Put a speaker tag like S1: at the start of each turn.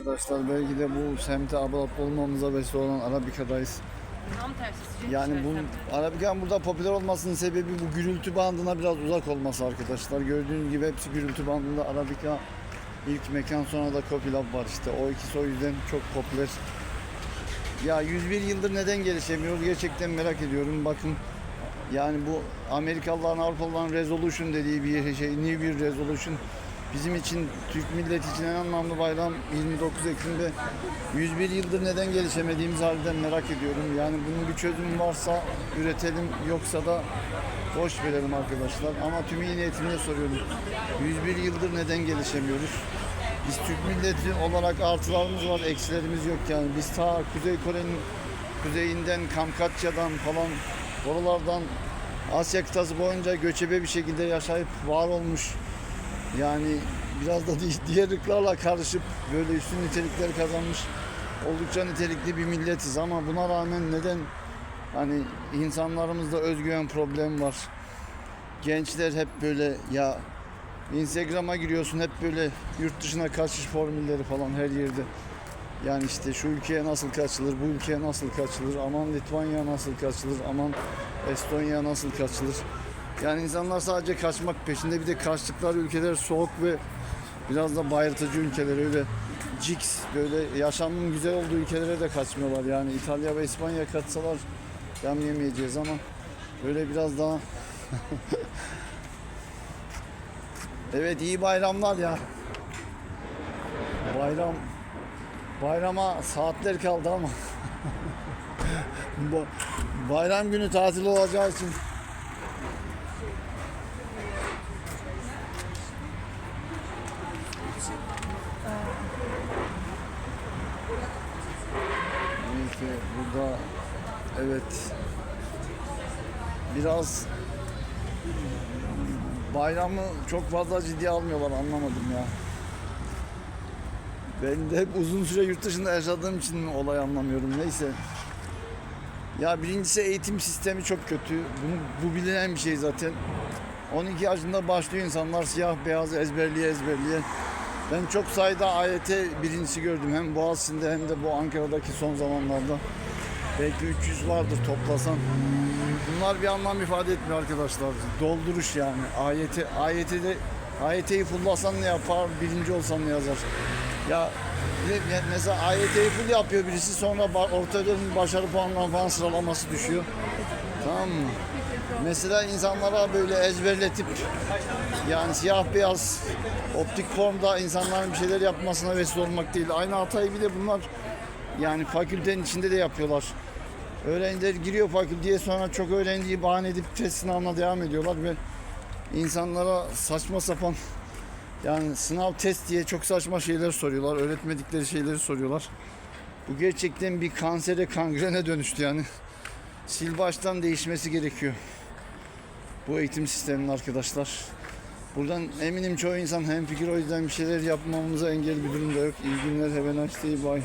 S1: Arkadaşlar belki de bu semte adapte olmamıza vesile olan Arabika'dayız.
S2: Tam tersi
S1: Yani bu Arabika'nın burada popüler olmasının sebebi bu gürültü bandına biraz uzak olması arkadaşlar. Gördüğünüz gibi hepsi gürültü bandında Arabika ilk mekan sonra da Coffee Lab var işte. O ikisi o yüzden çok popüler. Ya 101 yıldır neden gelişemiyoruz gerçekten merak ediyorum. Bakın yani bu Amerikalıların Avrupalıların resolution dediği bir şey, New Year resolution bizim için Türk milleti için en anlamlı bayram 29 Ekim'de 101 yıldır neden gelişemediğimizi harbiden merak ediyorum. Yani bunun bir çözümü varsa üretelim yoksa da boş verelim arkadaşlar. Ama tüm iyi niyetimle soruyorum. 101 yıldır neden gelişemiyoruz? Biz Türk milleti olarak artılarımız var, eksilerimiz yok yani. Biz ta Kuzey Kore'nin kuzeyinden, Kamkaçya'dan falan oralardan Asya kıtası boyunca göçebe bir şekilde yaşayıp var olmuş. Yani biraz da di- diğer ırklarla karışıp böyle üstün nitelikler kazanmış oldukça nitelikli bir milletiz ama buna rağmen neden hani insanlarımızda özgüven problemi var. Gençler hep böyle ya Instagram'a giriyorsun hep böyle yurt dışına kaçış formülleri falan her yerde. Yani işte şu ülkeye nasıl kaçılır, bu ülkeye nasıl kaçılır, aman Litvanya nasıl kaçılır, aman Estonya nasıl kaçılır. Yani insanlar sadece kaçmak peşinde bir de kaçtıkları ülkeler soğuk ve biraz da bayırtıcı ülkeler öyle Cix böyle yaşamın güzel olduğu ülkelere de kaçmıyorlar. Yani İtalya ve İspanya kaçsalar yam yemeyeceğiz ama böyle biraz daha Evet iyi bayramlar ya. Bayram bayrama saatler kaldı ama Ba- bayram günü tatil olacağı için Neyse burada evet biraz bayramı çok fazla ciddiye almıyorlar anlamadım ya. Ben de hep uzun süre yurt dışında yaşadığım için olay anlamıyorum neyse. Ya birincisi eğitim sistemi çok kötü. Bunu, bu bilinen bir şey zaten. 12 yaşında başlıyor insanlar siyah beyaz ezberliye ezberliye. Ben çok sayıda AYT birincisi gördüm. Hem Boğaziçi'nde hem de bu Ankara'daki son zamanlarda. Belki 300 vardır toplasan. Bunlar bir anlam ifade etmiyor arkadaşlar. Dolduruş yani. AYT, AYT'de AYT'yi fullasan ne yapar, birinci olsan ne yazar. Ya mesela AYT'yi full yapıyor birisi sonra orta dönem başarı puanları falan sıralaması düşüyor. Tamam mı? Mesela insanlara böyle ezberletip yani siyah beyaz optik formda insanların bir şeyler yapmasına vesile olmak değil. Aynı hatayı bir de bunlar yani fakültenin içinde de yapıyorlar. Öğrenciler giriyor fakülteye sonra çok öğrenciyi bahane edip test sınavına devam ediyorlar ve insanlara saçma sapan yani sınav test diye çok saçma şeyler soruyorlar. Öğretmedikleri şeyleri soruyorlar. Bu gerçekten bir kansere kangrene dönüştü yani. Sil baştan değişmesi gerekiyor. Bu eğitim sisteminin arkadaşlar. Buradan eminim çoğu insan hemfikir o yüzden bir şeyler yapmamıza engel bir durum da yok. İyi günler, have a nice day.